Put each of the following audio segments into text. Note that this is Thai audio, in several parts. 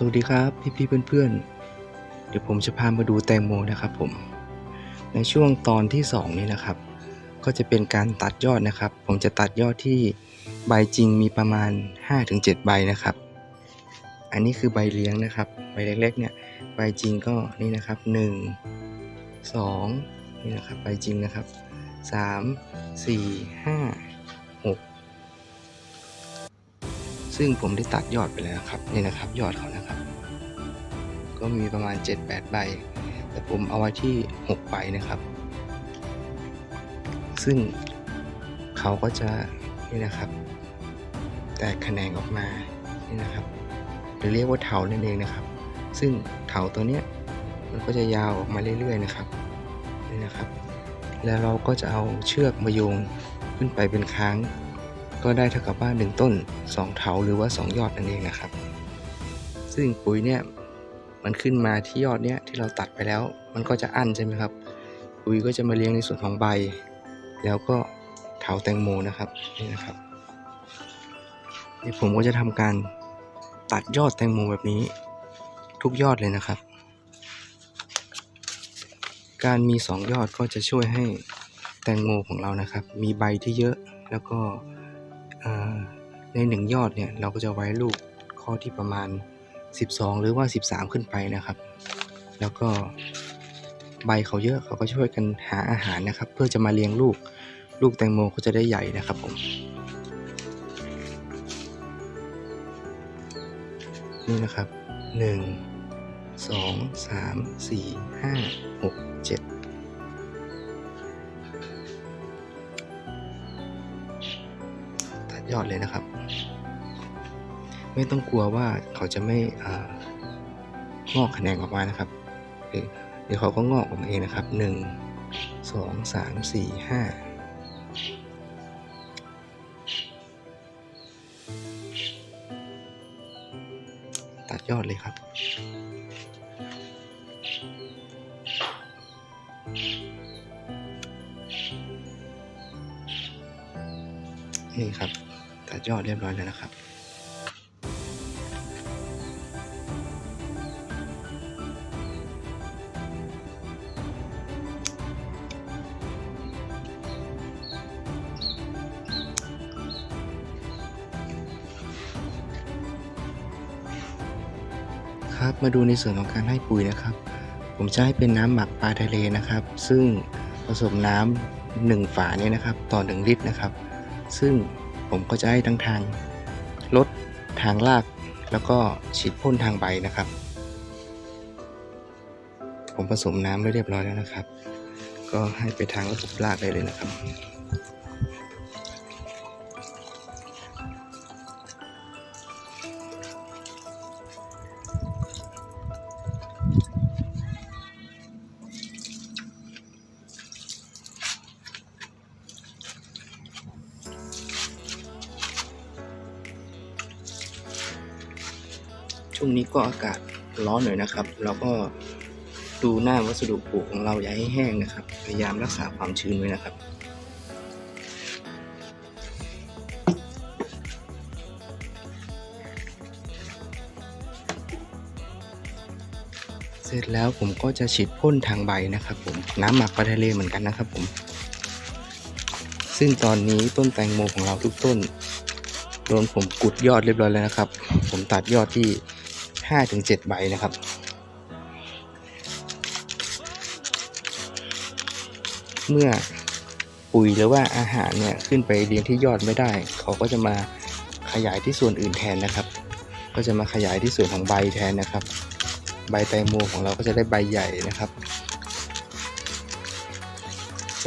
สวัสดีครับพี่พี่ๆเพื่อนๆเดี๋ยวผมจะพามาดูแตงโมนะครับผม ในช่วงตอนที่สองนี้นะครับ ก็จะเป็นการตัดยอดนะครับ ผมจะตัดยอดที่ใบจริงมีประมาณ 5-7 ใบนะครับ อันนี้คือใบเลี้ยงนะครับ ใบเล็กๆเนี่ยใบจริงก็นี่นะครับ 1 2นี่นะครับใบจริงนะครับ 3 4 5 ซึ่งผมได้ตัดยอดไปแล้วครับนี่นะครับยอดเขานะครับ ก็มีประมาณ 7-8 ใบ แต่ผมเอาไว้ที่ 6 ใบนะครับ ซึ่งเขาก็จะนี่นะครับ แตกแขนงออกมานี่นะครับหรือเรียกว่าเถานั่นเองนะครับ ซึ่งเถาตัวเนี้ยมันก็จะยาวออกมาเรื่อยๆนะครับนี่นะครับ แล้วเราก็จะเอาเชือกมาโยงขึ้นไปเป็นค้าง ก็ได้เท่ากับว่า 1 ต้น 2 เถาหรือว่า 2 ยอดนั่นเองนะครับ ซึ่งปุ๋ยเนี่ยมันขึ้นมาที่ยอดเนี่ยที่เราตัดไปแล้ว มันก็จะอั้นใช่ไหมครับ ปุ๋ยก็จะมาเลี้ยงในส่วนของใบ แล้วก็เถาแตงโมนะครับนี่นะครับนี่ผมก็จะทำการตัดยอดแตงโมแบบนี้ ทุกยอดเลยนะครับ การมี 2 ยอดก็จะช่วยให้แตงโมของเรานะครับ มีใบที่เยอะแล้วก็ ในหนึ่งยอดเนี่ยเราก็จะไว้ลูกข้อที่ประมาณ 12 หรือว่า 13 ขึ้นไปนะครับ แล้วก็ใบเขาเยอะเขาก็ช่วยกันหาอาหารนะครับ เพื่อจะมาเลี้ยงลูกลูกแตงโมก็จะได้ใหญ่นะครับผมนี่นะครับ 1 2 3 4 5 6 7 ยอดเลยนะครับ ไม่ต้องกลัวว่าเขาจะไม่อ่างอกแขนงออกมานะครับเดี๋ยวเดี๋ยวเขาก็งอกออกมาเองนะครับหนึ่งสองสามสี่ห้าตัดยอดเลยครับนี่ครับ ตัดยอดเรียบร้อยแล้วนะครับ ครับมาดูในส่วนของการให้ปุ๋ยนะครับ ผมจะให้เป็นน้ำหมักปลาทะเลนะครับ ซึ่งผสมน้ำหนึ่งฝาเนี่ยนะครับ ต่อหนึ่งลิตรนะครับ ซึ่ง ผมก็จะให้ทั้งทางลดทางราก แล้วก็ฉีดพ่นทางใบนะครับ ผมผสมน้ำไว้เรียบร้อยแล้วนะครับ ก็ให้ไปทางระบบรากได้เลยนะครับ ช่วงนี้ก็อากาศร้อนหน่อยนะครับ เราก็ดูหน้าวัสดุปลูกของเราอย่าให้แห้งนะครับ พยายามรักษาความชื้นไว้นะครับ เสร็จแล้วผมก็จะฉีดพ่นทางใบนะครับ ผมน้ำหมักปลาทะเลเหมือนกันนะครับ ผม ซึ่งตอนนี้ต้นแตงโมของเราทุกต้นโดนผมกุดยอดเรียบร้อยแล้วนะครับ ผมตัดยอดที่ 5-7ใบนะครับ เมื่อปุ๋ยหรือว่าอาหารเนี่ยขึ้นไปเลี้ยงที่ยอดไม่ได้ เขาก็จะมาขยายที่ส่วนอื่นแทนนะครับ ก็จะมาขยายที่ส่วนของใบแทนนะครับ ใบแตงโมของเราก็จะได้ใบใหญ่นะครับ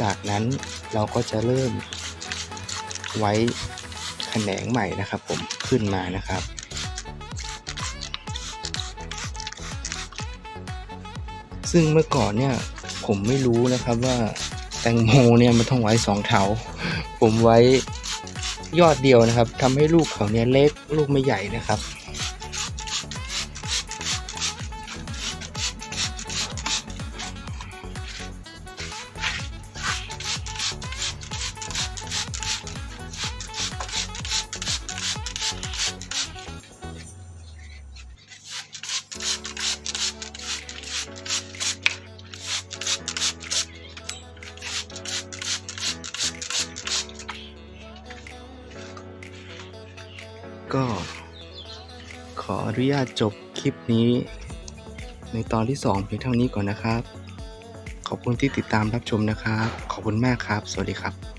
จากนั้นเราก็จะเริ่มไว้แขนงใหม่นะครับ ผมขึ้นมานะครับ ซึ่งเมื่อก่อนเนี่ยผมไม่รู้นะครับว่าแตงโมเนี่ยมันต้องไว้สองเถาผมไว้ยอดเดียวนะครับทำให้ลูกเขาเนี่ยเล็กลูกไม่ใหญ่นะครับ ก็ขออนุญาตจบคลิปนี้ ในตอนที่ 2 เพียงเท่านี้ก่อนนะครับ ขอบคุณที่ติดตามรับชมนะครับ ขอบคุณมากครับ สวัสดีครับ